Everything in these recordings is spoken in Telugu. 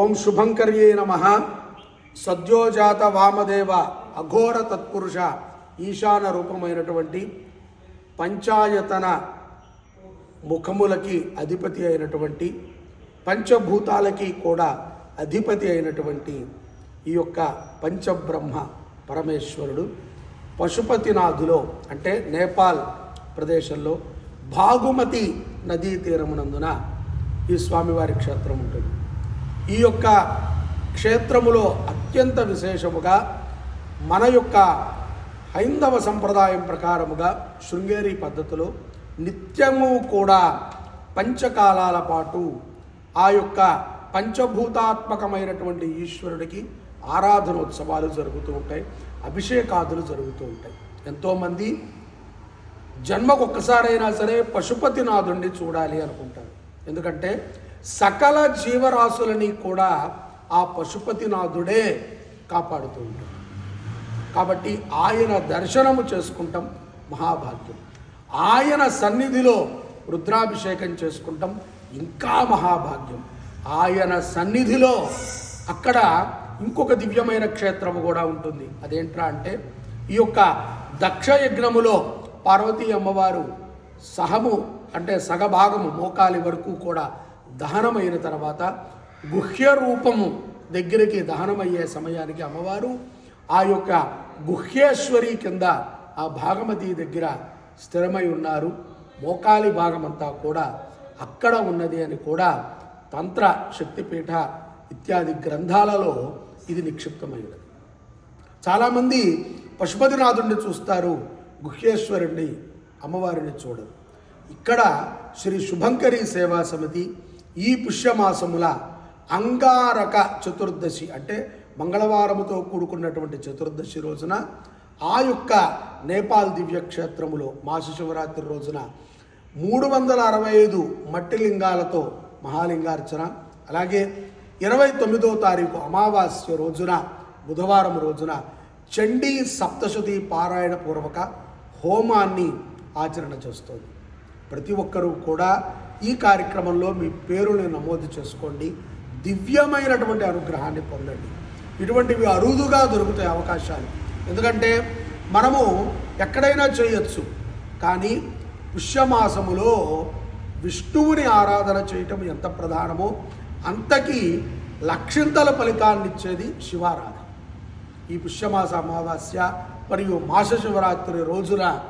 ఓం శుభంకర్యే నమ. సద్యోజాత వామదేవ అఘోర తత్పురుష ఈశాన రూపమైనటువంటి పంచాయతన ముఖములకి అధిపతి అయినటువంటి పంచభూతాలకి కూడా అధిపతి అయినటువంటి ఈ యొక్క పంచబ్రహ్మ పరమేశ్వరుడు పశుపతినాథులో అంటే నేపాల్ ప్రదేశంలో భాగుమతి నదీ తీరమునందున ఈ స్వామివారి క్షేత్రం ఉంటుంది. ఈ యొక్క క్షేత్రములో అత్యంత విశేషముగా మన యొక్క హైందవ సంప్రదాయం ప్రకారముగా శృంగేరి పద్ధతిలో నిత్యము కూడా పంచకాలాల పాటు ఆ యొక్క పంచభూతాత్మకమైనటువంటి ఈశ్వరుడికి ఆరాధనోత్సవాలు జరుగుతూ ఉంటాయి అభిషేకాదులు జరుగుతూ ఉంటాయి. ఎంతోమంది జన్మకు ఒక్కసారైనా సరే పశుపతినాథుణ్ణి చూడాలి అనుకుంటారు. ఎందుకంటే సకల జీవరాశులని కూడా ఆ పశుపతినాథుడే కాపాడుతూ ఉంటాడు. కాబట్టి ఆయన దర్శనము చేసుకుంటాం మహాభాగ్యం. ఆయన సన్నిధిలో రుద్రాభిషేకం చేసుకుంటాం ఇంకా మహాభాగ్యం. ఆయన సన్నిధిలో అక్కడ ఇంకొక దివ్యమైన క్షేత్రము కూడా ఉంటుంది. అదేంట్రా అంటే ఈ యొక్క దక్ష యజ్ఞములో పార్వతీ అమ్మవారు సహము అంటే సగభాగము మోకాలి వరకు కూడా దహనమైన తర్వాత గుహ్య రూపము దగ్గరికి దహనమయ్యే సమయానికి అమ్మవారు ఆ యొక్క గుహ్యేశ్వరి కింద ఆ భాగమతి దగ్గర స్థిరమై ఉన్నారు. మోకాలి భాగమంతా కూడా అక్కడ ఉన్నది అని కూడా తంత్ర శక్తిపీఠ ఇత్యాది గ్రంథాలలో ఇది నిక్షిప్తమైనది. చాలామంది పశుపతినాథుడిని చూస్తారు గుహ్యేశ్వరుణ్ణి అమ్మవారిని చూడరు. ఇక్కడ శ్రీ శుభంకరి సేవా సమితి ఈ పుష్యమాసముల అంగారక చతుర్దశి అంటే మంగళవారముతో కూడుకున్నటువంటి చతుర్దశి రోజున ఆ యొక్క నేపాల్ దివ్యక్షేత్రములో మాస శివరాత్రి రోజున మూడు వందల అరవై ఐదు మట్టి లింగాలతో మహాలింగార్చన అలాగే ఇరవై తొమ్మిదో తారీఖు అమావాస్య రోజున బుధవారం రోజున చండీ సప్తశతి పారాయణ పూర్వక హోమాన్ని ఆచరణ చేస్తోంది. ప్రతి ఒక్కరూ కూడా ఈ కార్యక్రమంలో మీ పేరుని నమోదు చేసుకోండి. దివ్యమైనటువంటి అనుగ్రహాన్ని పొందండి. ఇటువంటివి అరుదుగా దొరుకుతాయి అవకాశాలు. ఎందుకంటే మనము ఎక్కడైనా చేయొచ్చు. కానీ పుష్యమాసములో విష్ణువుని ఆరాధన చేయటం ఎంత ప్రధానమో అంతకి లక్షింతల ఫలితాన్ని ఇచ్చేది శివారాధన. ఈ పుష్యమాస అమావాస్య మరియు మాస శివరాత్రి రోజున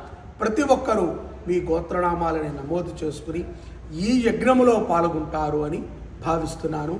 ప్రతి ఒక్కరూ మీ గోత్రనామాలని నమోదు చేసుకుని ఈ యజ్ఞములో పాల్గొంటారు అని భావిస్తున్నాను